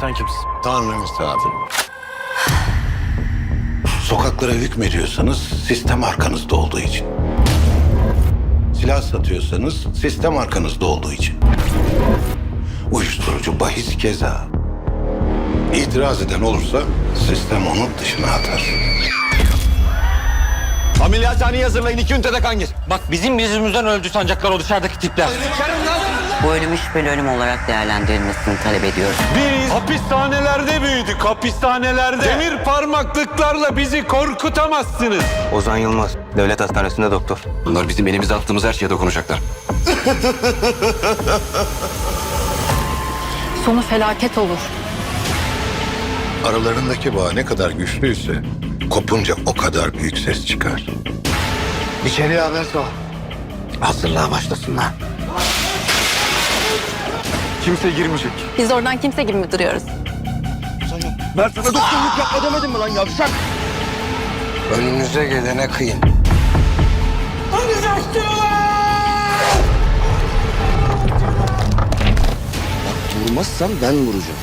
Sen kimsin? Tanrı misafir. Sokaklara hükmediyorsanız sistem arkanızda olduğu için. Silah satıyorsanız sistem arkanızda olduğu için. Uyuşturucu bahis keza. İtiraz eden olursa sistem onu dışına atar. Ameliyathaneyi hazırlayın. iki ünitede kan gir. Bak bizim yüzümüzden öldü sancaklar o dışarıdaki tipler. Bu ölümü şüpheli ölüm olarak değerlendirilmesini talep ediyoruz. Biz hapishanelerde büyüdük, hapishanelerde. Demir parmaklıklarla bizi korkutamazsınız. Ozan Yılmaz. Devlet hastanesinde doktor. Bunlar bizim elimize attığımız her şeye dokunacaklar. Sonu felaket olur. Aralarındaki bağ ne kadar güçlüyse kopunca o kadar büyük ses çıkar. İçeriye haber sor. Hazırlığa başlasınlar. Kimse girmeyecek. Biz oradan kimse gibi mi duruyoruz? Ben sana doktorluk yapma demedim mi lan yavşak? Önünüze gelene kıyın. Vurmazsan ben vuracağım.